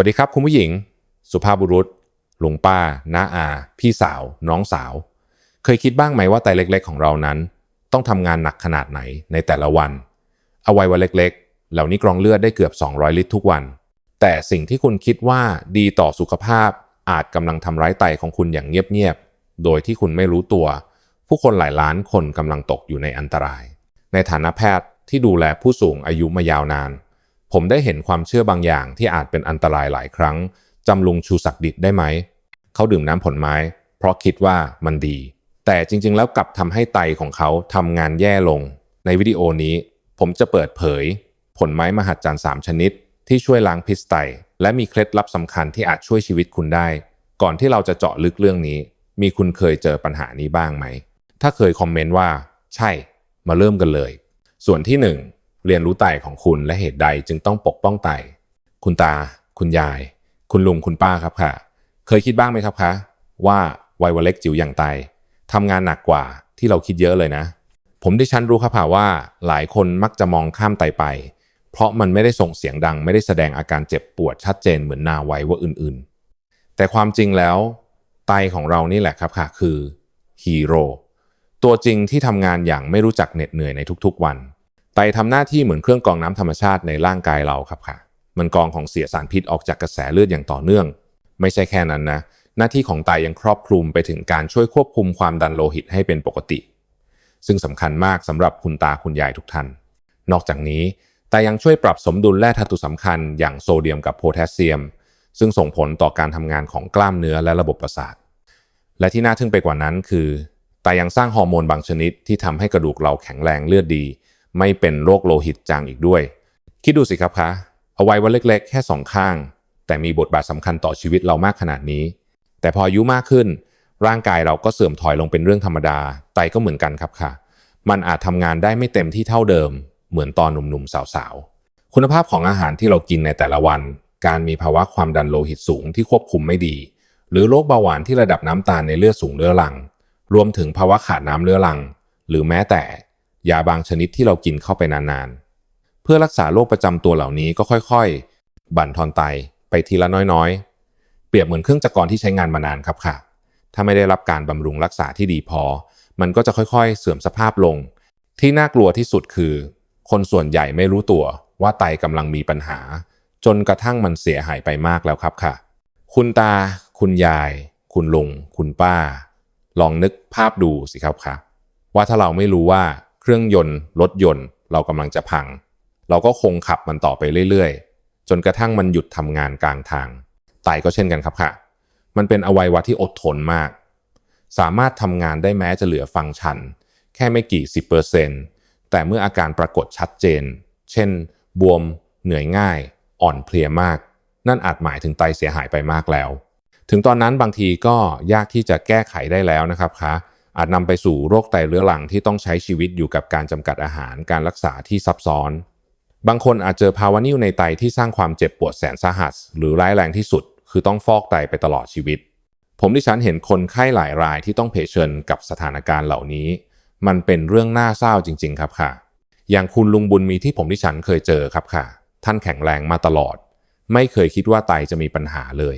วัสดีครับคุณผู้หญิง สุภาพบุรุษลุงป้าน้าอา พี่สาว น้องสาว เคยคิดบ้างไหมว่าไตเล็ก ๆ ของเรานั้น ต้องทำงานหนักขนาดไหนในแต่ละวันอวัยวะเล็กๆ เหล่านี้กรองเลือดได้เกือบ 200 ลิตรทุกวัน แต่สิ่งที่คุณคิดว่าดีต่อสุขภาพอาจกำลังทำร้ายไตของคุณอย่างเงียบๆ โดยที่คุณไม่รู้ตัว ผู้คนหลายล้านคนกำลังตกอยู่ในอันตราย ในฐานะแพทย์ที่ดูแลผู้สูงอายุมายาวนาน ผมได้เห็นความเชื่อบางอย่างที่อาจเป็นอันตรายหลายครั้ง จำลุงชูศักดิ์ดิษได้ไหม เขาดื่มน้ำผลไม้ เพราะคิดว่ามันดี แต่จริงๆ แล้วกลับทำให้ไตของเขาทำงานแย่ลง ในวิดีโอนี้ ผมจะเปิดเผย ผลไม้มหัศจรรย์3ชนิด ที่ช่วยล้างพิษไต และมีเคล็ดลับสำคัญที่อาจช่วยชีวิตคุณได้ ก่อนที่เราจะเจาะลึกเรื่องนี้ มีคุณเคยเจอปัญหานี้บ้างไหม ถ้าเคยคอมเมนต์ว่า ใช่ มาเริ่มกันเลย ส่วนที่ 1 เรียนรู้ไตของคุณและเหตุใดจึงต้องปกป้องไตคุณตา คุณยาย คุณลุงคุณป้าครับค่ะ เคยคิดบ้างไหมครับคะว่าวัยวเล็กจิ๋วอย่างไตทำงานหนักกว่าที่เราคิดเยอะเลยนะ ผมดิฉันรู้ครับค่ะว่าหลายคนมักจะมองข้ามไตไป เพราะมันไม่ได้ส่งเสียงดัง ไม่ได้แสดงอาการเจ็บปวดชัดเจนเหมือนนาไวว่าอื่นๆ แต่ความจริงแล้ว ไตของเรานี่แหละครับค่ะคือฮีโร่ตัวจริงที่ทำงานอย่างไม่รู้จักเหน็ดเหนื่อยในทุกๆวัน ไตทำหน้าที่เหมือนเครื่องกรองน้ำธรรมชาติในร่างกายเราครับค่ะ มันกรองของเสียสารพิษออกจากกระแสเลือดอย่างต่อเนื่อง ไม่ใช่แค่นั้นนะ หน้าที่ของไตยังครอบคลุมไปถึงการช่วยควบคุมความดันโลหิตให้เป็นปกติ ซึ่งสำคัญมากสำหรับคุณตาคุณยายทุกท่าน นอกจากนี้ไตยังช่วยปรับสมดุลแร่ธาตุสำคัญอย่างโซเดียมกับโพแทสเซียม ซึ่งส่งผลต่อการทำงานของกล้ามเนื้อและระบบประสาท และที่น่าทึ่งไปกว่านั้นคือไตยังสร้างฮอร์โมนบางชนิดที่ทำให้กระดูกเราแข็งแรงเลือดดี ไม่เป็นโรคโลหิตจางอีกด้วย คิดดูสิครับคะเอาไว้ว่าเล็กๆ แค่สองข้าง แต่มีบทบาทสำคัญต่อชีวิตเรามากขนาดนี้ แต่พออายุมากขึ้น ร่างกายเราก็เสื่อมถอยลงเป็นเรื่องธรรมดา ไตก็เหมือนกันครับค่ะ มันอาจทำงานได้ไม่เต็มที่เท่าเดิม เหมือนตอนหนุ่มๆสาวๆ คุณภาพของอาหารที่เรากินในแต่ละวัน การมีภาวะความดันโลหิตสูงที่ควบคุมไม่ดี หรือโรคเบาหวานที่ระดับน้ำตาลในเลือดสูงเรื้อรัง รวมถึงภาวะขาดน้ำเรื้อรัง หรือแม้แต่ ยาบางชนิดที่เรากินเข้าไปนานๆ เพื่อรักษาโรคประจำตัวเหล่านี้ก็ค่อยๆ บั่นทอนไตไปทีละน้อยๆ เปรียบเหมือนเครื่องจักรกรที่ใช้งานมานานครับค่ะ ถ้าไม่ได้รับการบำรุงรักษาที่ดีพอ มันก็จะค่อยๆ เสื่อมสภาพลง ที่น่ากลัวที่สุดคือ คนส่วนใหญ่ไม่รู้ตัวว่าไตกำลังมีปัญหา จนกระทั่งมันเสียหายไปมากแล้วครับค่ะ คุณตา คุณยาย คุณลุง คุณป้า ลองนึกภาพดูสิครับค่ะว่าถ้าเราไม่รู้ว่า รื่องยนต์ รถยนต์ เรากำลังจะพัง เราก็คงขับมันต่อไปเรื่อยๆ จนกระทั่งมันหยุดทำงานกลางทาง ไตก็เช่นกันครับค่ะ มันเป็นอวัยวะที่อดทนมาก สามารถทำงานได้แม้จะเหลือฟังก์ชัน แค่ไม่กี่สิบเปอร์เซ็นต์แต่เมื่ออาการปรากฏชัดเจน เช่น บวม เหนื่อยง่าย อ่อนเพลียมาก นั่นอาจหมายถึงไตเสียหายไปมากแล้ว ถึงตอนนั้นบางทีก็ยากที่จะแก้ไขได้แล้วนะครับคะ อาจนำไปสู่โรคไตเรื้อรังที่ต้องใช้ชีวิตอยู่กับการจำกัดอาหารการรักษาที่ซับซ้อน บางคนอาจเจอภาวะนิ่วในไตที่สร้างความเจ็บปวดแสนสาหัส หรือร้ายแรงที่สุด คือต้องฟอกไตไปตลอดชีวิต ผมที่ฉันเห็นคนไข้หลายรายที่ต้องเผชิญกับสถานการณ์เหล่านี้ มันเป็นเรื่องน่าเศร้าจริง ๆ ครับค่ะ อย่างคุณลุงบุญมีที่ผมที่ฉันเคยเจอครับค่ะ ท่านแข็งแรงมาตลอด ไม่เคยคิดว่าไตจะมีปัญหาเลย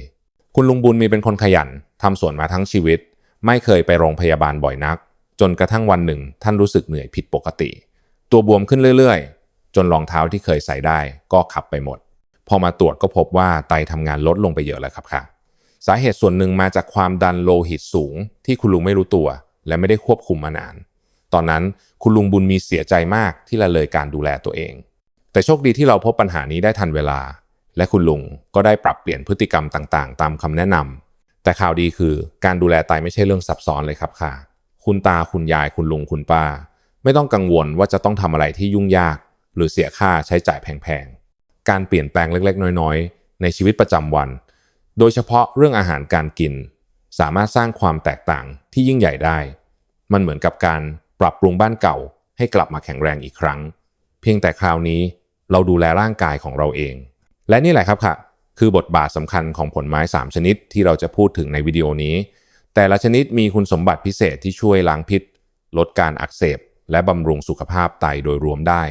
คุณลุงบุญมีเป็นคนขยันทำสวนมาทั้งชีวิต ไม่เคยไปโรงพยาบาลบ่อยนัก จนกระทั่งวันหนึ่ง ท่านรู้สึกเหนื่อยผิดปกติ ตัวบวมขึ้นเรื่อยๆ จนรองเท้าที่เคยใส่ได้ก็ขับไปหมด พอมาตรวจก็พบว่าไตทำงานลดลงไปเยอะแล้วครับค่ะ สาเหตุส่วนหนึ่งมาจากความดันโลหิตสูง ที่คุณลุงไม่รู้ตัว และไม่ได้ควบคุมมานาน ตอนนั้นคุณลุงบุญมีเสียใจมากที่ละเลยการดูแลตัวเอง แต่โชคดีที่เราพบปัญหานี้ได้ทันเวลา และคุณลุงก็ได้ปรับเปลี่ยนพฤติกรรมต่างๆ ตามคำแนะนำ แต่ข่าวดีคือการดูแลไตไม่ใช่เรื่องซับซ้อนเลยครับค่ะ คุณตาคุณยายคุณลุงคุณป้า ไม่ต้องกังวลว่าจะต้องทำอะไรที่ยุ่งยาก หรือเสียค่าใช้จ่ายแพงๆ การเปลี่ยนแปลงเล็กๆ น้อยๆ ในชีวิตประจำวัน โดยเฉพาะเรื่องอาหารการกิน สามารถสร้างความแตกต่างที่ยิ่งใหญ่ได้ มันเหมือนกับการปรับปรุงบ้านเก่า ให้กลับมาแข็งแรงอีกครั้ง เพียงแต่คราวนี้เราดูแลร่างกายของเราเอง และนี่แหละครับค่ะ คือบทบาทสำคัญของผลไม้ 3 ชนิดที่เราจะพูดถึงในวิดีโอนี้ แต่ละชนิดมีคุณสมบัติพิเศษที่ช่วยล้างพิษ ลดการอักเสบ และบำรุงสุขภาพไตโดยรวมได้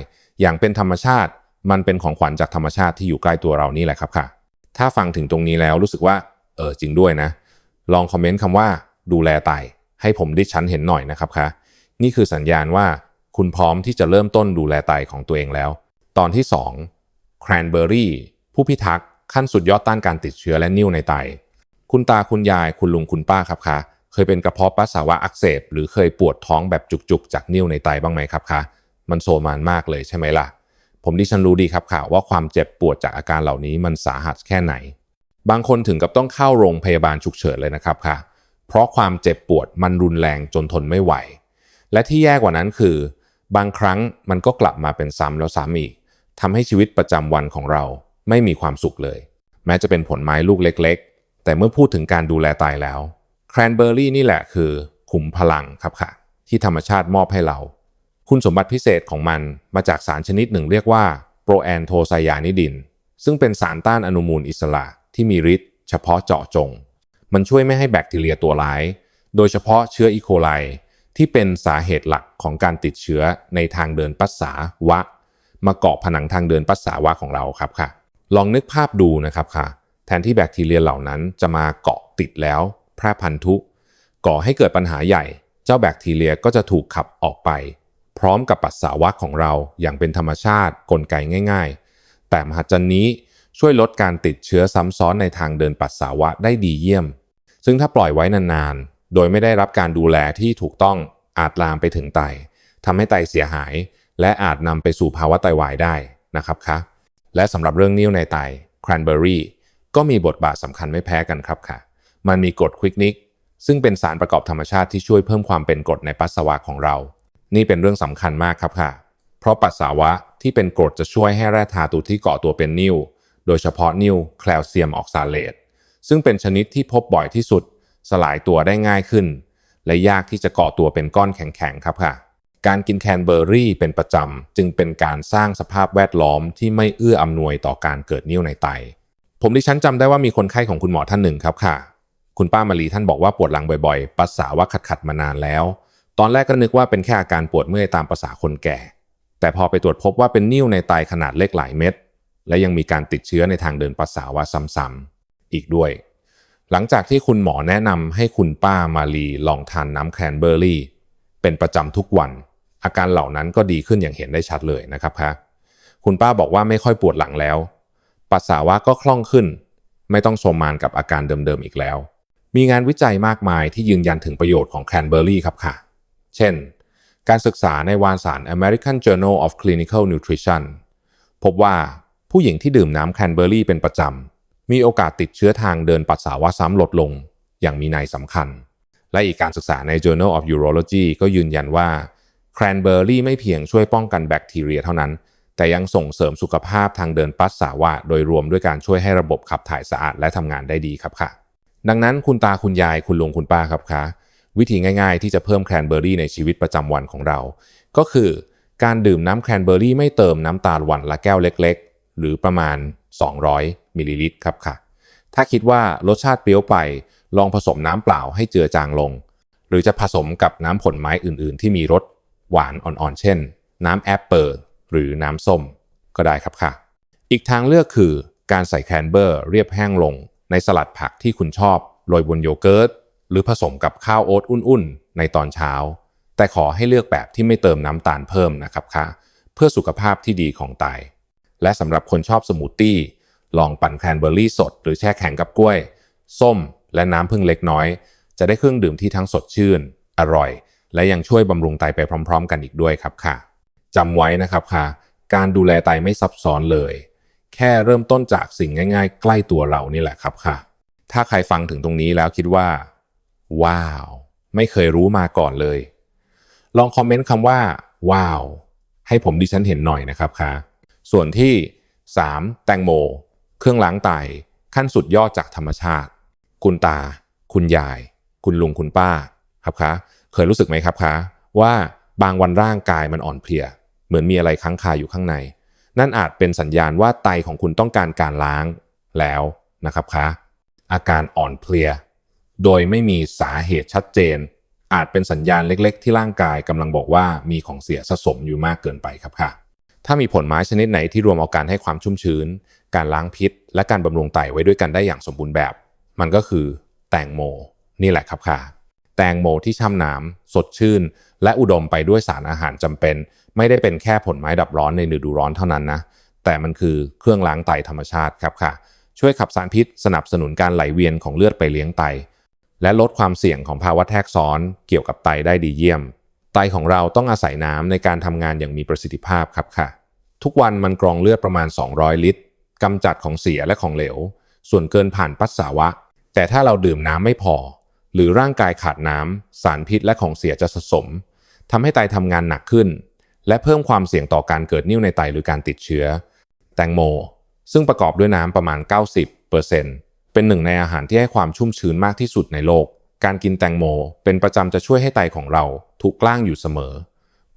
อย่างเป็นธรรมชาติ มันเป็นของขวัญจากธรรมชาติที่อยู่ใกล้ตัวเรานี่แหละครับค่ะ ถ้าฟังถึงตรงนี้แล้วรู้สึกว่า เออจริงด้วยนะ ลองคอมเมนต์คำว่า ดูแลไต ให้ผมดิฉันเห็นหน่อยนะครับคะนี่คือสัญญาณว่าคุณพร้อมที่จะเริ่มต้นดูแลไตของตัวเองแล้ว ตอนที่ 2 Cranberry ผู้พิทักษ์ ขั้นสุดยอดต้านการติดเชื้อและนิ่วในไต คุณตาคุณยายคุณลุงคุณป้าครับคะเคยเป็นกระเพาะปัสสาวะอักเสบ หรือเคยปวดท้องแบบจุกๆ จากนิ่วในไตบ้างไหมครับคะมันโซมานมากเลยใช่ไหมล่ะ ผมดิฉันรู้ดีครับค่ะว่าความเจ็บปวดจากอาการเหล่านี้มันสาหัสแค่ไหน บางคนถึงกับต้องเข้าโรงพยาบาลฉุกเฉินเลยนะครับค่ะ เพราะความเจ็บปวดมันรุนแรงจนทนไม่ไหว และที่แย่กว่านั้นคือ บางครั้งมันก็กลับมาเป็นซ้ำแล้วซ้ำอีกทำให้ชีวิตประจำวันของเรา ไม่มีความสุขเลย แม้จะเป็นผลไม้ลูกเล็กๆ แต่เมื่อพูดถึงการดูแลไตแล้วแครนเบอร์รี่นี่แหละคือขุมพลังครับค่ะ ที่ธรรมชาติมอบให้เรา คุณสมบัติพิเศษของมันมาจากสารชนิดหนึ่งเรียกว่าโปรแอนโทไซยานิดิน ซึ่งเป็นสารต้านอนุมูลอิสระที่มีฤทธิ์เฉพาะเจาะจง มันช่วยไม่ให้แบคทีเรียตัวร้าย โดยเฉพาะเชื้ออีโคไลที่เป็นสาเหตุหลักของการติดเชื้อในทางเดินปัสสาวะ มาเกาะผนังทางเดินปัสสาวะของเราครับค่ะ ลองนึกภาพดูนะครับค่ะ แทนที่แบคทีเรียเหล่านั้นจะมาเกาะติดแล้ว แพร่พันธุ ก่อให้เกิดปัญหาใหญ่ เจ้าแบคทีเรียก็จะถูกขับออกไป พร้อมกับปัสสาวะของเราอย่างเป็นธรรมชาติกลไกง่าย ๆ แต่มหัศจรรย์นี้ช่วยลดการติดเชื้อซ้ำซ้อนในทางเดินปัสสาวะได้ดีเยี่ยม ซึ่งถ้าปล่อยไว้นานๆ โดยไม่ได้รับการดูแลที่ถูกต้องอาจลามไปถึงไตทำให้ไตเสียหาย และอาจนำไปสู่ภาวะไตวายได้นะครับคะ และสำหรับเรื่องนิ่วในไต cranberry ก็มีบทบาทสำคัญไม่แพ้กันครับค่ะ มันมีกรดควิกนิกซึ่งเป็นสารประกอบธรรมชาติที่ช่วยเพิ่มความเป็นกรดในปัสสาวะของเรา นี่เป็นเรื่องสำคัญมากครับค่ะ เพราะปัสสาวะที่เป็นกรดจะช่วยให้แร่ธาตุที่เกาะตัวเป็นนิ่วโดยเฉพาะนิ่วแคลเซียมออกซาเลตซึ่งเป็นชนิดที่พบบ่อยที่สุด สลายตัวได้ง่ายขึ้น และยากที่จะเกาะตัวเป็นก้อนแข็งๆครับค่ะ การกินแคนเบอร์รี่เป็นประจำ จึงเป็นการสร้างสภาพแวดล้อมที่ไม่เอื้ออำนวยต่อการเกิดนิ่วในไต ผมดิฉันจำได้ว่ามีคนไข้ของคุณหมอท่านหนึ่งครับค่ะ คุณป้ามารีท่านบอกว่าปวดหลังบ่อยๆ ปัสสาวะขัดๆมานานแล้ว ตอนแรกก็นึกว่าเป็นแค่อาการปวดเมื่อยตามภาษาคนแก่ แต่พอไปตรวจพบว่าเป็นนิ่วในไตขนาดเล็กหลายเม็ด และยังมีการติดเชื้อในทางเดินปัสสาวะซ้ำๆอีกด้วย หลังจากที่คุณหมอแนะนำให้คุณป้ามารีลองทานน้ำแคนเบอร์รี่ เป็นประจำทุกวัน อาการเหล่านั้นก็ดีขึ้นอย่างเห็นได้ชัดเลยนะครับคะคุณป้าบอกว่าไม่ค่อยปวดหลังแล้ว ปัสสาวะก็คล่องขึ้น ไม่ต้องโซมานกับอาการเดิมๆอีกแล้ว มีงานวิจัยมากมายที่ยืนยันถึงประโยชน์ของแคนเบอร์รี่ครับค่ะ เช่น การศึกษาในวารสาร American Journal of Clinical Nutrition พบว่าผู้หญิงที่ดื่มน้ำแคนเบอร์รี่เป็นประจำ มีโอกาสติดเชื้อทางเดินปัสสาวะซ้ำลดลง อย่างมีนัยสำคัญ และอีกการศึกษาใน Journal of Urology ก็ยืนยันว่า แครนเบอร์รี่ไม่เพียงช่วยป้องกันแบคทีเรียเท่านั้น แต่ยังส่งเสริมสุขภาพทางเดินปัสสาวะ โดยรวมด้วยการช่วยให้ระบบขับถ่ายสะอาดและทำงานได้ดีครับค่ะ ดังนั้นคุณตาคุณยายคุณลุงคุณป้าครับคะวิธีง่ายๆ ที่จะเพิ่มแครนเบอร์รี่ในชีวิตประจำวันของเรา ก็คือการดื่มน้ำแครนเบอร์รี่ไม่เติมน้ำตาลวันละแก้วเล็กๆ หรือประมาณ 200มิลลิลิตรครับค่ะ ถ้าคิดว่ารสชาติเปรี้ยวไป ลองผสมน้ำเปล่าให้เจือจางลง หรือจะผสมกับน้ำผลไม้อื่นๆ ที่มีรส หวานอ่อนๆ เช่น น้ำแอปเปิลหรือน้ำส้มก็ได้ครับค่ะ อีกทางเลือกคือการใส่แคนเบอร์เรียบแห้งลง ในสลัดผักที่คุณชอบโรยบนโยเกิร์ต หรือผสมกับข้าวโอ๊ตอุ่นๆ ในตอนเช้า แต่ขอให้เลือกแบบที่ไม่เติมน้ำตาลเพิ่มนะครับค่ะ เพื่อสุขภาพที่ดีของไต และสำหรับคนชอบสมูทตี้ลองปั่นแคนเบอร์รี่สด หรือแช่แข็งกับกล้วย ส้ม และน้ำพึ่งเล็กน้อย จะได้เครื่องดื่มที่ทั้งสดชื่น อร่อย และยังช่วยบำรุงไตไปพร้อม ๆ กันอีกด้วยครับค่ะจำไว้นะครับค่ะ การดูแลไตไม่ซับซ้อนเลย แค่เริ่มต้นจากสิ่งง่าย ๆ ใกล้ตัวเรานี่แหละครับค่ะ ถ้าใครฟังถึงตรงนี้แล้วคิดว่า ว้าว ไม่เคยรู้มาก่อนเลย ลองคอมเมนต์คำว่า ว้าว ให้ผมดิฉันเห็นหน่อยนะครับค่ะ ส่วนที่ 3. แตงโม เครื่องล้างไต ขั้นสุดยอดจากธรรมชาติ คุณตา คุณยาย คุณลุงคุณป้า ครับคะ เคยรู้สึกไหมครับคะว่าบางวันร่างกายมันอ่อนเพลีย เหมือนมีอะไรค้างคาอยู่ข้างใน นั่นอาจเป็นสัญญาณว่าไตของคุณต้องการการล้างแล้วนะครับคะอาการอ่อนเพลีย โดยไม่มีสาเหตุชัดเจน อาจเป็นสัญญาณเล็กๆ ที่ร่างกายกำลังบอกว่ามีของเสียสะสมอยู่มากเกินไปครับค่ะ ถ้ามีผลไม้ชนิดไหนที่รวมเอาการให้ความชุ่มชื้น การล้างพิษ และการบำรุงไตไว้ด้วยกันได้อย่างสมบูรณ์แบบ มันก็คือแตงโม นี่แหละครับค่ะ แตงโมที่ช่ำน้ำสดชื่น และอุดมไปด้วยสารอาหารจำเป็น ไม่ได้เป็นแค่ผลไม้ดับร้อนในฤดูร้อนเท่านั้นนะ แต่มันคือเครื่องล้างไตธรรมชาติครับค่ะ ช่วยขับสารพิษสนับสนุนการไหลเวียนของเลือดไปเลี้ยงไต และลดความเสี่ยงของภาวะแทรกซ้อนเกี่ยวกับไตได้ดีเยี่ยม ไตของเราต้องอาศัยน้ำในการทำงานอย่างมีประสิทธิภาพครับค่ะ ทุกวันมันกรองเลือดประมาณ 200 ลิตรกำจัดของเสียและของเหลว ส่วนเกินผ่านปัสสาวะ แต่ถ้าเราดื่มน้ำไม่พอ หรือร่างกายขาดน้ำสารพิษและของเสียจะสะสมทำให้ไตทำงานหนักขึ้น และเพิ่มความเสี่ยงต่อการเกิดนิ่วในไตหรือการติดเชื้อ แตงโม ซึ่งประกอบด้วยน้ำประมาณ 90%เป็นหนึ่งในอาหารที่ให้ความชุ่มชื้นมากที่สุดในโลก การกินแตงโม เป็นประจำจะช่วยให้ไตของเราถูกกล้างอยู่เสมอ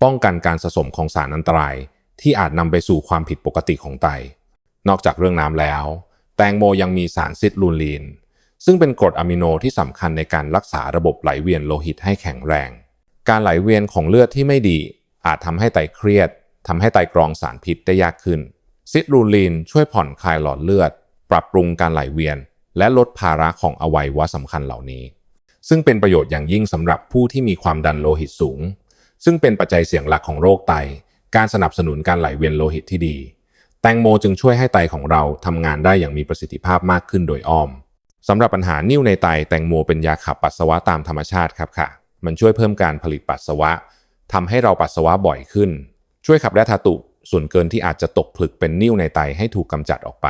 ป้องกันการสะสมของสารอันตราย ที่อาจนำไปสู่ความผิดปกติของไต นอกจากเรื่องน้ำแล้ว แตงโมยังมีสารซิตรูลีน ซึ่งเป็นกรดอะมิโนที่สำคัญในการรักษาระบบไหลเวียนโลหิตให้แข็งแรง การไหลเวียนของเลือดที่ไม่ดี อาจทำให้ไตเครียดทำให้ไตกรองสารพิษได้ยากขึ้น ซิตรูลีนช่วยผ่อนคลายหลอดเลือด ปรับปรุงการไหลเวียน และลดภาระของอวัยวะสำคัญเหล่านี้ ซึ่งเป็นประโยชน์อย่างยิ่งสำหรับผู้ที่มีความดันโลหิตสูง ซึ่งเป็นปัจจัยเสี่ยงหลักของโรคไต การสนับสนุนการไหลเวียนโลหิตที่ดี แตงโมจึงช่วยให้ไตของเราทำงานได้อย่างมีประสิทธิภาพมากขึ้นโดยอ้อม สำหรับปัญหานิ่วในไตแตงโมเป็นยาขับปัสสาวะตามธรรมชาติครับค่ะ มันช่วยเพิ่มการผลิตปัสสาวะทำให้เราปัสสาวะบ่อยขึ้น ช่วยขับแร่ธาตุส่วนเกินที่อาจจะตกผลึกเป็นนิ่วในไตให้ถูกกำจัดออกไป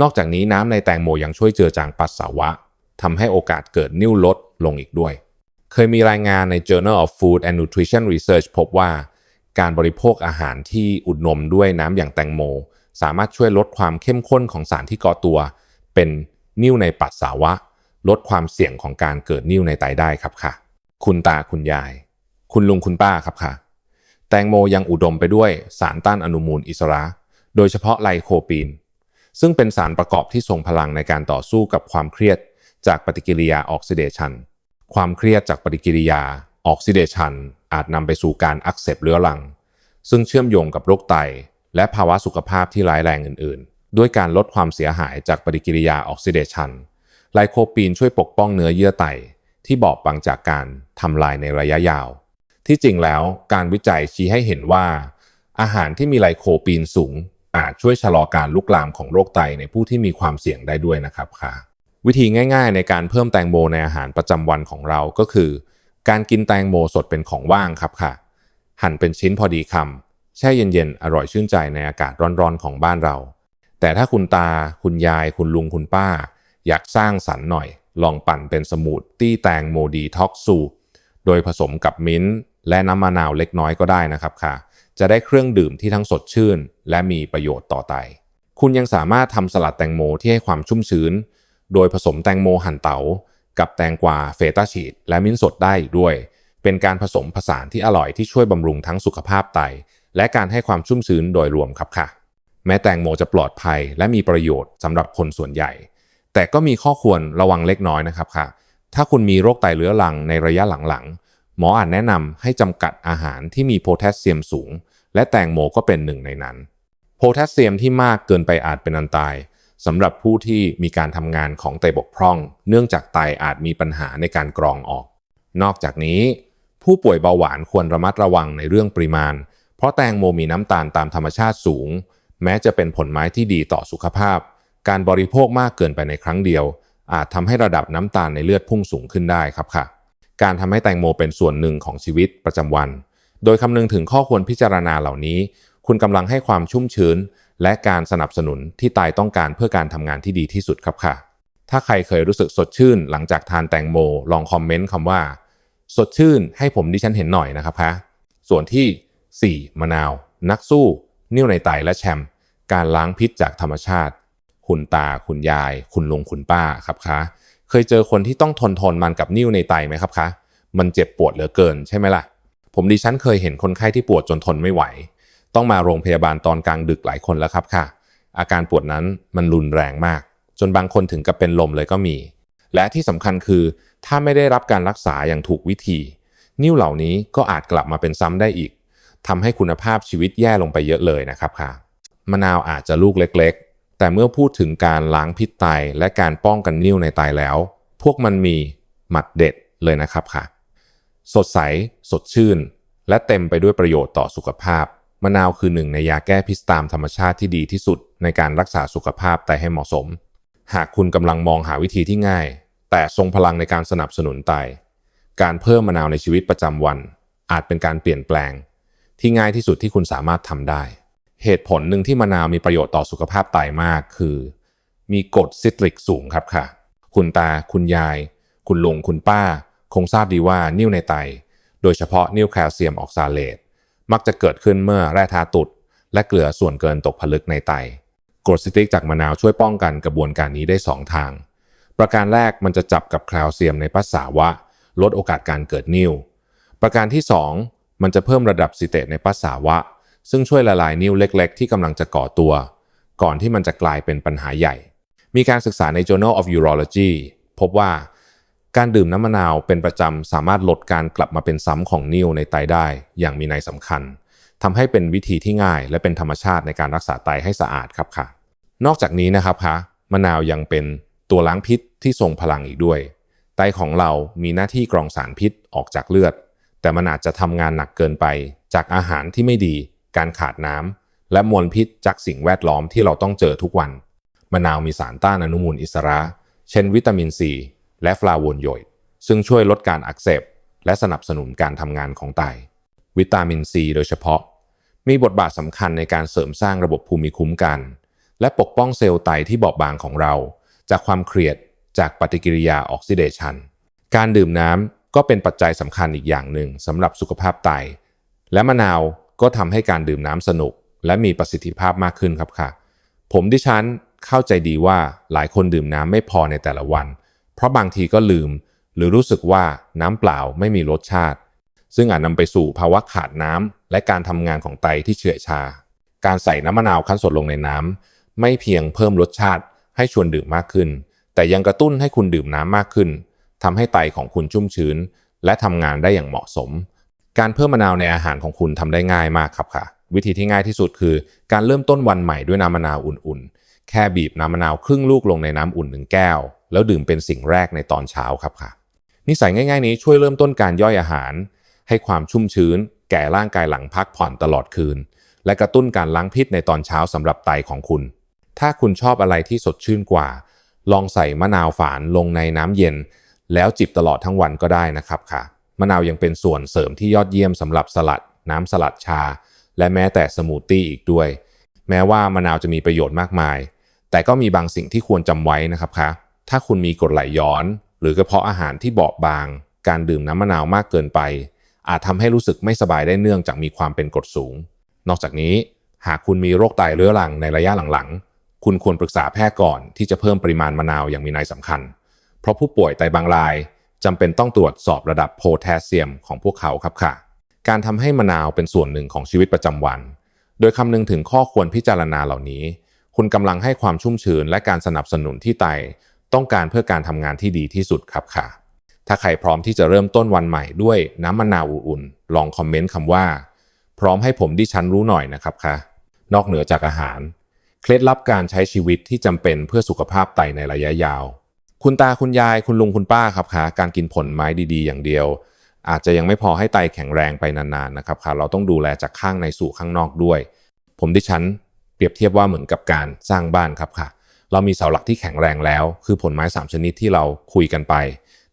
นอกจากนี้น้ำในแตงโมยังช่วยเจือจางปัสสาวะทำให้โอกาสเกิดนิ่วลดลงอีกด้วย เคยมีรายงานใน Journal of Food and Nutrition Research พบว่า การบริโภคอาหารที่อุดนมด้วยน้ำอย่างแตงโม สามารถช่วยลดความเข้มข้นของสารที่ก่อตัว เป็น นิ่วในปัสสาวะ ลดความเสี่ยงของการเกิดนิ่วในไตได้ครับค่ะ คุณตาคุณยาย คุณลุงคุณป้าครับค่ะ แตงโมยังอุดมไปด้วยสารต้านอนุมูลอิสระ โดยเฉพาะไลโคปีน ซึ่งเป็นสารประกอบที่ทรงพลังในการต่อสู้กับความเครียดจากปฏิกิริยาออกซิเดชัน ความเครียดจากปฏิกิริยาออกซิเดชันอาจนำไปสู่การอักเสบเรื้อรัง ซึ่งเชื่อมโยงกับโรคไต และภาวะสุขภาพที่ร้ายแรงอื่น ๆ ด้วยการลดความเสียหายจากปฏิกิริยาออกซิเดชันไลโคปีนช่วยปกป้องเนื้อเยื่อไต ที่บอบบางจากการทำลายในระยะยาว ที่จริงแล้วการวิจัยชี้ให้เห็นว่า อาหารที่มีไลโคปีนสูง อาจช่วยชะลอการลุกลามของโรคไตในผู้ที่มีความเสี่ยงได้ด้วยนะครับค่ะ วิธีง่าย ๆ ในการเพิ่มแตงโมในอาหารประจำวันของเราก็คือ การกินแตงโมสดเป็นของว่างครับค่ะ หั่นเป็นชิ้นพอดีคำแช่เย็นๆอร่อยชื่นใจในอากาศร้อนๆของบ้านเรา แต่ถ้าคุณตาคุณยายคุณลุงคุณป้า อยากสร้างสรรค์หน่อย ลองปั่นเป็นสมูทตี้แตงโมดีท็อกซูโดยผสมกับมิ้นท์และน้ำมะนาวเล็กน้อยก็ได้นะครับค่ะ จะได้เครื่องดื่มที่ทั้งสดชื่น และมีประโยชน์ต่อไต คุณยังสามารถทำสลัดแตงโมที่ให้ความชุ่มชื้น โดยผสมแตงโมหั่นเตากับแตงกวาเฟต้าชีสและมิ้นท์สดได้อีกด้วย เป็นการผสมผสานที่อร่อยที่ช่วยบำรุงทั้งสุขภาพไต และการให้ความชุ่มชื้นโดยรวมครับค่ะ แม้แตงโมจะปลอดภัย และมีประโยชน์สำหรับคนส่วนใหญ่ แต่ก็มีข้อควรระวังเล็กน้อยนะครับค่ะ ถ้าคุณมีโรคไตเรื้อรังในระยะหลังๆ หมออาจแนะนำให้จำกัดอาหารที่มีโพแทสเซียมสูง และแตงโมก็เป็นหนึ่งในนั้น โพแทสเซียมที่มากเกินไปอาจเป็นอันตรายสำหรับผู้ที่มีการทำงานของไตบกพร่อง เนื่องจากไตอาจมีปัญหาในการกรองออก นอกจากนี้ ผู้ป่วยเบาหวานควรระมัดระวังในเรื่องปริมาณ เพราะแตงโมมีน้ำตาลตามธรรมชาติสูง แม้จะเป็นผลไม้ที่ดีต่อสุขภาพ การบริโภคมากเกินไปในครั้งเดียว อาจทำให้ระดับน้ำตาลในเลือดพุ่งสูงขึ้นได้ครับค่ะ การทำให้แตงโมเป็นส่วนหนึ่งของชีวิตประจำวัน โดยคำนึงถึงข้อควรพิจารณาเหล่านี้ คุณกำลังให้ความชุ่มชื้น และการสนับสนุนที่ไตต้องการเพื่อการทำงานที่ดีที่สุดครับค่ะ ถ้าใครเคยรู้สึกสดชื่น หลังจากทานแตงโม ลองคอมเมนต์คำว่า สดชื่นให้ผมดิฉันเห็นหน่อยนะครับคะส่วนที่ 4 มะนาว นักสู้ นิ่วในไตและแชมป์ การล้างพิษจากธรรมชาติ คุณตาคุณยาย คุณลุงคุณป้าครับคะเคยเจอคนที่ต้องทนทนมันกับนิ่วในไตไหมครับคะมันเจ็บปวดเหลือเกินใช่ไหมล่ะ ผมดิฉันเคยเห็นคนไข้ที่ปวดจนทนไม่ไหว ต้องมาโรงพยาบาลตอนกลางดึกหลายคนแล้วครับค่ะ อาการปวดนั้นมันรุนแรงมาก จนบางคนถึงกับเป็นลมเลยก็มี และที่สำคัญคือ ถ้าไม่ได้รับการรักษาอย่างถูกวิธี นิ่วเหล่านี้ก็อาจกลับมาเป็นซ้ำได้อีกทำให้คุณภาพชีวิตแย่ลงไปเยอะเลยนะครับค่ะ มะนาวอาจจะลูกเล็กๆ แต่เมื่อพูดถึงการล้างพิษไตและการป้องกันนิ่วในไตแล้ว พวกมันมีหมัดเด็ดเลยนะครับค่ะ สดใส สดชื่น และเต็มไปด้วยประโยชน์ต่อสุขภาพ มะนาวคือหนึ่งในยาแก้พิษตามธรรมชาติที่ดีที่สุดในการรักษาสุขภาพไตให้เหมาะสม หากคุณกำลังมองหาวิธีที่ง่าย แต่ทรงพลังในการสนับสนุนไต การเพิ่มมะนาวในชีวิตประจำวัน อาจเป็นการเปลี่ยนแปลง ที่ง่ายที่สุดที่คุณสามารถทำได้ เหตุผลหนึ่งที่มะนาวมีประโยชน์ต่อสุขภาพไตมากคือ มีกรดซิตริกสูงครับค่ะ คุณตาคุณยาย คุณลุงคุณป้า คงทราบดีว่านิ่วในไต โดยเฉพาะนิ่วแคลเซียมออกซาเลตมักจะเกิดขึ้นเมื่อแร่ธาตุตุดและเกลือส่วนเกินตกผลึกในไตกรดซิตริกจากมะนาวช่วยป้องกันกระบวนการนี้ได้ 2 ทาง ประการแรกมันจะจับกับแคลเซียมในปัสสาวะ ลดโอกาสการเกิดนิ่ว ประการที่ 2 มันจะเพิ่มระดับซิเตตในปัสสาวะ ซึ่งช่วยละลายนิ่วเล็ก ๆ ที่กำลังจะก่อตัว ก่อนที่มันจะกลายเป็นปัญหาใหญ่ มีการศึกษาใน Journal of Urology พบว่าการดื่มน้ำมะนาวเป็นประจำสามารถลดการกลับมาเป็นซ้ำของนิ่วในไตได้ อย่างมีนัยสำคัญทำให้เป็นวิธีที่ง่าย และเป็นธรรมชาติในการรักษาไตให้สะอาดครับค่ะ นอกจากนี้นะครับคะมะนาวยังเป็นตัวล้างพิษที่ทรงพลังอีกด้วย ไตของเรามีหน้าที่กรองสารพิษออกจากเลือด แต่มันอาจจะทำงานหนักเกินไปจากอาหารที่ไม่ดี การขาดน้ำและมลพิษจากสิ่งแวดล้อมที่เราต้องเจอทุกวัน มะนาวมีสารต้านอนุมูลอิสระ เช่นวิตามินซีและฟลาโวนอยด์ซึ่งช่วยลดการอักเสบและสนับสนุนการทำงานของไต วิตามินซีโดยเฉพาะ มีบทบาทสำคัญในการเสริมสร้างระบบภูมิคุ้มกัน และปกป้องเซลล์ไตที่บอบบางของเรา จากความเครียดจากปฏิกิริยาออกซิเดชัน การดื่มน้ำก็เป็นปัจจัยสำคัญอีกอย่างหนึ่งสำหรับสุขภาพไต และมะนาว ก็ทำให้การดื่มน้ำสนุก และมีประสิทธิภาพมากขึ้นครับค่ะ ผมดิฉันเข้าใจดีว่าหลายคนดื่มน้ำไม่พอในแต่ละวัน เพราะบางทีก็ลืม หรือรู้สึกว่าน้ำเปล่าไม่มีรสชาติ ซึ่งอาจนำไปสู่ภาวะขาดน้ำและการทำงานของไตที่เฉื่อยชา การใส่น้ำมะนาวคั้นสดลงในน้ำไม่เพียงเพิ่มรสชาติให้ชวนดื่มมากขึ้น แต่ยังกระตุ้นให้คุณดื่มน้ำมากขึ้นทำให้ไตของคุณชุ่มชื้น และทำงานได้อย่างเหมาะสม การเพิ่มมะนาวในอาหารของคุณทำได้ง่ายมากครับค่ะ วิธีที่ง่ายที่สุดคือ การเริ่มต้นวันใหม่ด้วยน้ำมะนาวอุ่นๆ แค่บีบน้ำมะนาวครึ่งลูกลงในน้ำอุ่นหนึ่งแก้ว แล้วดื่มเป็นสิ่งแรกในตอนเช้าครับค่ะ นิสัยง่าย ๆ นี้ช่วยเริ่มต้นการย่อยอาหาร ให้ความชุ่มชื้น แก่ร่างกายหลังพักผ่อนตลอดคืน และกระตุ้นการล้างพิษในตอนเช้าสำหรับไตของคุณ ถ้าคุณชอบอะไรที่สดชื่นกว่า ลองใส่มะนาวฝานลงในน้ำเย็น แล้วจิบตลอดทั้งวันก็ได้นะครับค่ะ มะนาวยังเป็นส่วนเสริมที่ยอดเยี่ยมสำหรับสลัด น้ำสลัดชา และแม้แต่สมูทตี้อีกด้วย แม้ว่ามะนาวจะมีประโยชน์มากมาย แต่ก็มีบางสิ่งที่ควรจำไว้นะครับคะถ้าคุณมีกรดไหลย้อน หรือกระเพาะอาหารที่บอบบาง การดื่มน้ำมะนาวมากเกินไป อาจทำให้รู้สึกไม่สบายได้เนื่องจากมีความเป็นกรดสูง นอกจากนี้หากคุณมีโรคไตเรื้อรังในระยะหลังๆ คุณควรปรึกษาแพทย์ก่อนที่จะเพิ่มปริมาณมะนาวอย่างมีนัยสำคัญ เพราะผู้ป่วยไตบางราย จำเป็นต้องตรวจสอบระดับโพแทสเซียมของพวกเขาครับค่ะ การทำให้มะนาวเป็นส่วนหนึ่งของชีวิตประจำวัน โดยคำนึงถึงข้อควรพิจารณาเหล่านี้ คุณกำลังให้ความชุ่มชื้นและการสนับสนุนที่ไตต้องการเพื่อการทำงานที่ดีที่สุดครับค่ะ ถ้าใครพร้อมที่จะเริ่มต้นวันใหม่ด้วยน้ำมะนาวอุ่นๆลองคอมเมนต์คำว่า พร้อมให้ผมดิฉันรู้หน่อยนะครับค่ะ นอกเหนือจากอาหาร เคล็ดลับการใช้ชีวิตที่จำเป็นเพื่อสุขภาพไตในระยะยาว คุณตาคุณยายคุณลุงคุณป้าครับคะการกินผลไม้ดีๆ อย่างเดียว อาจจะยังไม่พอให้ไตแข็งแรงไปนานๆนะครับค่ะเราต้องดูแลจากข้างในสู่ข้างนอกด้วย ผมดิฉันเปรียบเทียบว่าเหมือนกับการสร้างบ้านครับค่ะ เรามีเสาหลักที่แข็งแรงแล้ว คือผลไม้3ชนิดที่เราคุยกันไป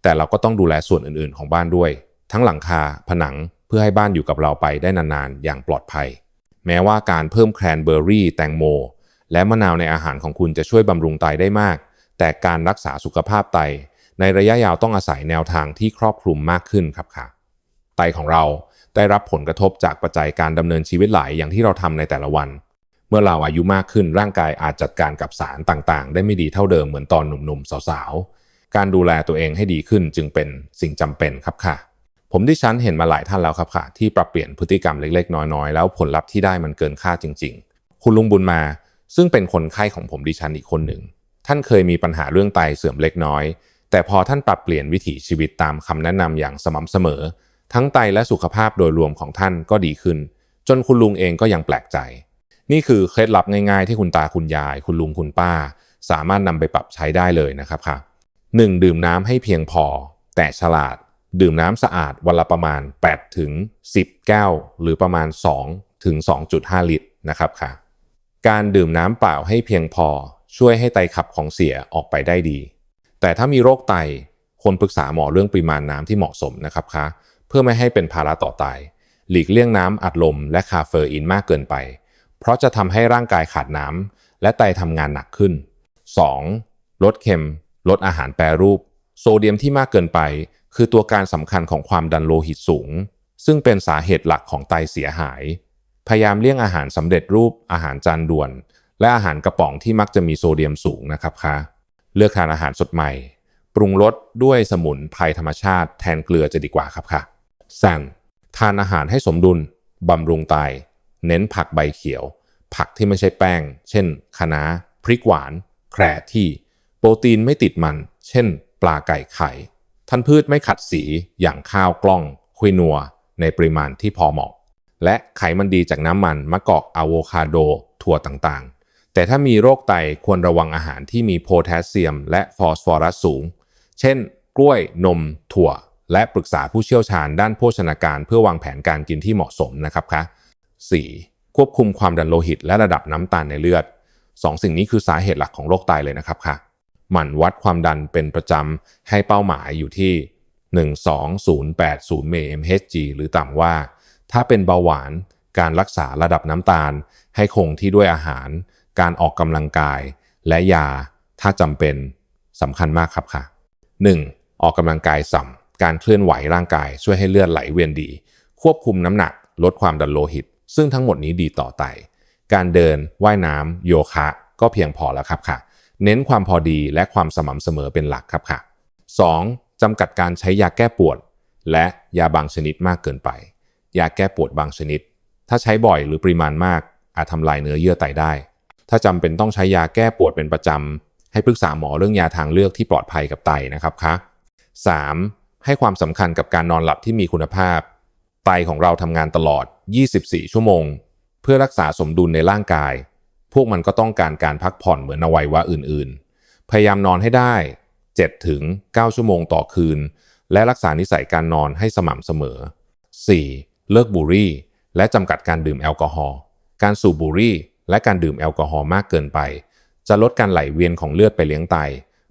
แต่เราก็ต้องดูแลส่วนอื่นๆของบ้านด้วย ทั้งหลังคาผนังเพื่อให้บ้านอยู่กับเราไปได้นานๆ อย่างปลอดภัย แม้ว่าการเพิ่มแครนเบอร์รี่แตงโม และมะนาวในอาหารของคุณจะช่วยบำรุงไตได้มาก แต่การรักษาสุขภาพไต ในระยะยาวต้องอาศัยแนวทางที่ครอบคลุมมากขึ้นครับค่ะ ไตของเราได้รับผลกระทบจากปัจจัยการดำเนินชีวิตหลายอย่างที่เราทำในแต่ละวัน เมื่อเราอายุมากขึ้นร่างกายอาจจัดการกับสารต่างๆ ได้ไม่ดีเท่าเดิมเหมือนตอนหนุ่มๆสาวๆ การดูแลตัวเองให้ดีขึ้นจึงเป็นสิ่งจำเป็นครับค่ะ ผมที่ฉันเห็นมาหลายท่านแล้วครับค่ะ ที่ปรับเปลี่ยนพฤติกรรมเล็กๆ น้อยๆ แล้วผลลัพธ์ที่ได้มันเกินค่าจริง ๆ คุณลุงบุญมา ซึ่งเป็นคนไข้ของผมดิฉันอีกคนหนึ่ง ท่านเคยมีปัญหาเรื่องไตเสื่อมเล็กน้อย แต่พอท่านปรับเปลี่ยนวิถีชีวิตตามคำแนะนำอย่างสม่ำเสมอ ทั้งไตและสุขภาพโดยรวมของท่านก็ดีขึ้น จนคุณลุงเองก็ยังแปลกใจ นี่คือเคล็ดลับง่ายๆ ที่คุณตาคุณยาย คุณลุงคุณป้า สามารถนำไปปรับใช้ได้เลยนะครับค่ะ 1. ดื่มน้ำให้เพียงพอ แต่ฉลาด ดื่มน้ำสะอาดวันละประมาณ8ถึง10 แก้ว หรือประมาณ2ถึง2.5 ลิตรนะครับค่ะการดื่มน้ำเปล่าให้เพียงพอ ช่วยให้ไตขับของเสียออกไปได้ดี แต่ถ้ามีโรคไตควรปรึกษาหมอเรื่องปริมาณน้ำที่เหมาะสมนะครับคะเพื่อไม่ให้เป็นภาระต่อไตหลีกเลี่ยงน้ำอัดลมและคาเฟอีนมากเกินไป เพราะจะทำให้ร่างกายขาดน้ำและไตทำงานหนักขึ้น 2. ลดเค็ม ลดอาหารแปรรูป โซเดียมที่มากเกินไป คือตัวการสำคัญของความดันโลหิตสูง ซึ่งเป็นสาเหตุหลักของไตเสียหาย พยายามเลี่ยงอาหารสำเร็จรูปอาหารจานด่วน และอาหารกระป๋องที่มักจะมีโซเดียมสูงนะครับคะเลือกทานอาหารสดใหม่ ปรุงรสด้วยสมุนไพรธรรมชาติแทนเกลือจะดีกว่าครับค่ะสั่งทานอาหารให้สมดุลบำรุงไตเน้นผักใบเขียว ผักที่ไม่ใช่แป้ง เช่นคะน้าพริกหวาน แครที่ โปรตีนไม่ติดมัน เช่น ปลาไก่ไข่ท่านพืชไม่ขัดสีอย่างข้าวกล้อง คุยนัว ในปริมาณที่พอเหมาะ และไขมันดีจากน้ำมันมะกอกอะโวคาโด ถั่วต่างๆ แต่ถ้ามีโรคไตควรระวังอาหารที่มีโพแทสเซียม และฟอสฟอรัสสูง เช่น กล้วยนม ถั่ว และปรึกษาผู้เชี่ยวชาญด้านโภชนาการ เพื่อวางแผนการกินที่เหมาะสมนะครับคะ 4. ควบคุมความดันโลหิตและระดับน้ำตาลในเลือด 2สิ่งนี้คือสาเหตุหลักของโรคไตเลยนะครับค่ะหมั่นวัดความดันเป็นประจำให้เป้าหมายอยู่ที่ 12080 mmHg หรือต่ำว่า ถ้าเป็นเบาหวานการรักษาระดับน้ำตาล ให้คงที่ด้วยอาหาร การออกกำลังกาย และยาถ้าจำเป็นสำคัญมากครับค่ะ 1. ออกกำลังกายสัมการเคลื่อนไหวร่างกายช่วยให้เลือดไหลเวียนดี ควบคุมน้ำหนัก ลดความดันโลหิต ซึ่งทั้งหมดนี้ดีต่อไต การเดิน ว่ายน้ำโยคะ ก็เพียงพอแล้วครับค่ะ เน้นความพอดีและความสม่ำเสมอเป็นหลักครับค่ะ 2. จำกัดการใช้ยาแก้ปวด และยาบางชนิดมากเกินไป ยาแก้ปวดบางชนิด ถ้าใช้บ่อยหรือปริมาณมากอาจทำลายเนื้อเยื่อไตได้ ถ้าจำเป็นต้องใช้ยาแก้ปวดเป็นประจำให้ปรึกษาหมอเรื่องยาทางเลือกที่ปลอดภัยกับไตนะครับคะ 3. ให้ความสำคัญกับการนอนหลับที่มีคุณภาพ ไตของเราทำงานตลอด 24 ชั่วโมง เพื่อรักษาสมดุลในร่างกาย พวกมันก็ต้องการการพักผ่อนเหมือนอวัยวะอื่น ๆ พยายามนอนให้ได้ 7 ถึง 9 ชั่วโมงต่อคืน และรักษานิสัยการนอนให้สม่ำเสมอ 4. เลิกบุหรี่และจำกัดการดื่มแอลกอฮอล์ การสูบบุหรี่ และการดื่มแอลกอฮอล์มากเกินไป จะลดการไหลเวียนของเลือดไปเลี้ยงไต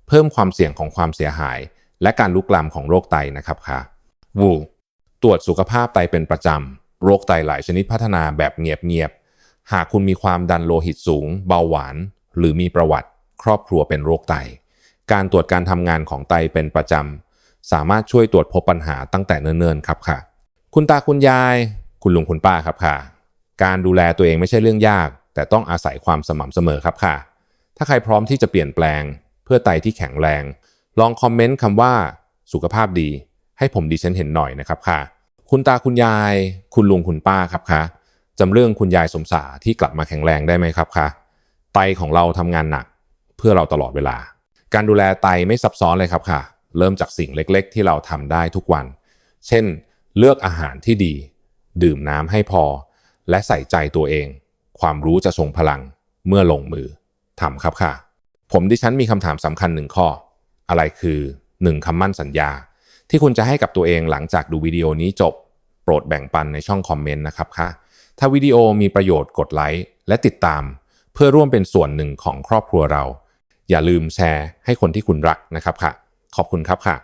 เพิ่มความเสี่ยงของความเสียหาย และการลุกลามของโรคไตนะครับค่ะวูตรวจสุขภาพไตเป็นประจำ โรคไตหลายชนิดพัฒนาแบบเงียบๆ หากคุณมีความดันโลหิตสูง เบาหวาน หรือมีประวัติ ครอบครัวเป็นโรคไต การตรวจการทำงานของไตเป็นประจำ สามารถช่วยตรวจพบปัญหาตั้งแต่เนิ่นๆ ครับค่ะ คุณตาคุณยาย คุณลุงคุณป้าครับค่ะ การดูแลตัวเองไม่ใช่เรื่องยาก แต่ต้องอาศัยความสม่ำเสมอครับค่ะ ถ้าใครพร้อมที่จะเปลี่ยนแปลง เพื่อไตที่แข็งแรง ลองคอมเมนต์คำว่า สุขภาพดี ให้ผมดิฉันเห็นหน่อยนะครับค่ะ คุณตาคุณยาย คุณลุงคุณป้าครับคะจำเรื่องคุณยายสมสาที่กลับมาแข็งแรงได้ไหมครับคะไตของเราทำงานหนักเพื่อเราตลอดเวลา การดูแลไตไม่ซับซ้อนเลยครับค่ะ เริ่มจากสิ่งเล็กๆ ที่เราทำได้ทุกวัน เช่น เลือกอาหารที่ดี ดื่มน้ำให้พอ และใส่ใจตัวเอง ความรู้จะทรงพลังเมื่อลงมือทำครับค่ะ ผมดิฉันมีคำถามสำคัญหนึ่งข้อ อะไรคือ 1คำมั่นสัญญา ที่คุณจะให้กับตัวเองหลังจากดูวิดีโอนี้จบ โปรดแบ่งปันในช่องคอมเมนต์นะครับค่ะ ถ้าวิดีโอมีประโยชน์กดไลค์และติดตาม เพื่อร่วมเป็นส่วนหนึ่งของครอบครัวเรา อย่าลืมแชร์ให้คนที่คุณรักนะครับค่ะ ขอบคุณครับค่ะ